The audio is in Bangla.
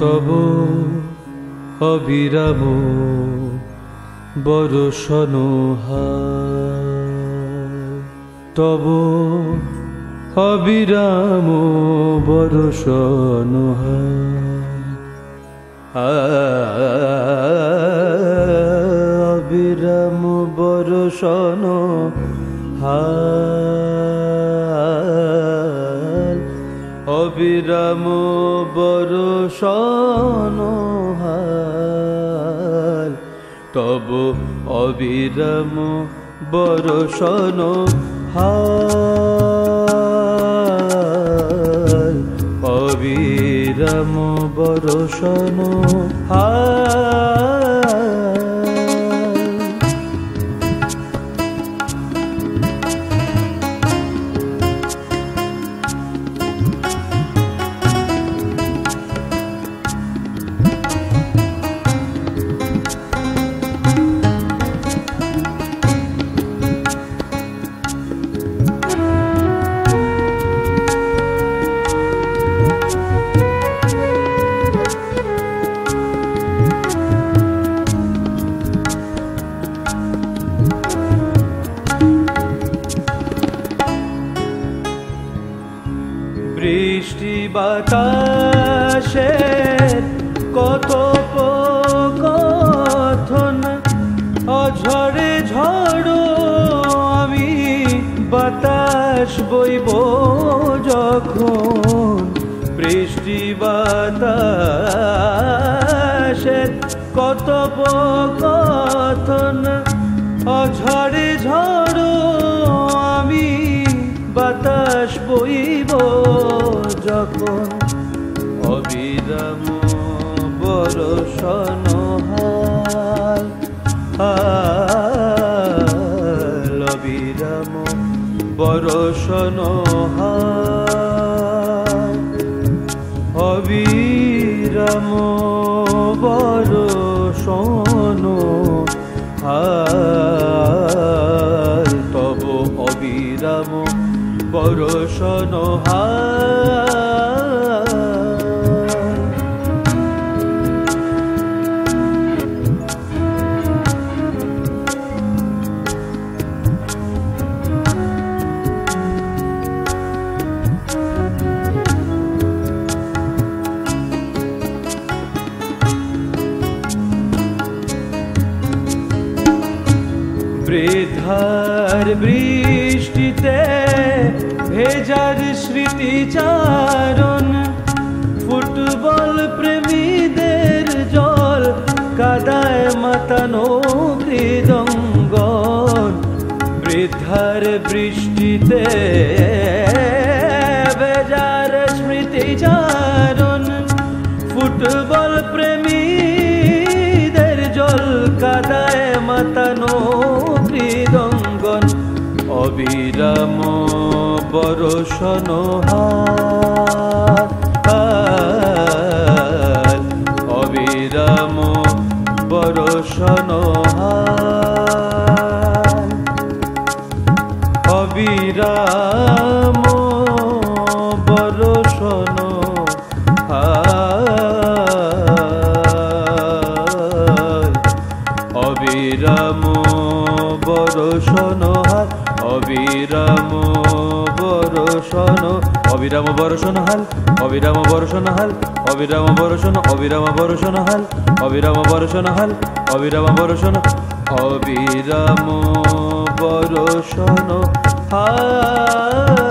তব অবিরাম বরষণ তব অবিরাম বরষণ অবিরাম বরষণ হাল। অবিরাম বরষণ হাল। তব অবিরাম বরষণ হাল। অবিরাম বরষণ বৃষ্টি বাতাসে কত কথন অঝরে ঝড়ো আমি বাতাস বইব যখন। বৃষ্টি বাতাসে কত কথন অঝরে ঝড়ো আমি বাতাস বইব যখন অবিরাম বরষণ হাল অবিরাম বরষণ হাল অবিরাম বরষণ হাল তব অবিরাম হাল বৃদ্ধার বৃষ্টিতে ভেজার স্মৃতিচারণ ফুটবল প্রেমীদের জল কাদায় মাতানো কৃদঙ্গন বৃদ্ধার বৃষ্টিতে বেজার স্মৃতিচারণ ফুটবল প্রেমীদের জল কাদায় মাতানো কৃদঙ্গন অবিরাম বরষণ হাল অবিরাম বরষণ হাল অবিরাম বরষণ হাল অবিরাম বরষণ হাল অবিরাম বরষণ অবিরাম বরষণ হাল, অবিরাম বরষণ হাল, অবিরাম বরষণ অবিরাম বরষণ হাল, অবিরাম বরষণ হাল, অবিরাম বরষণ অবিরাম বরষণ হাল।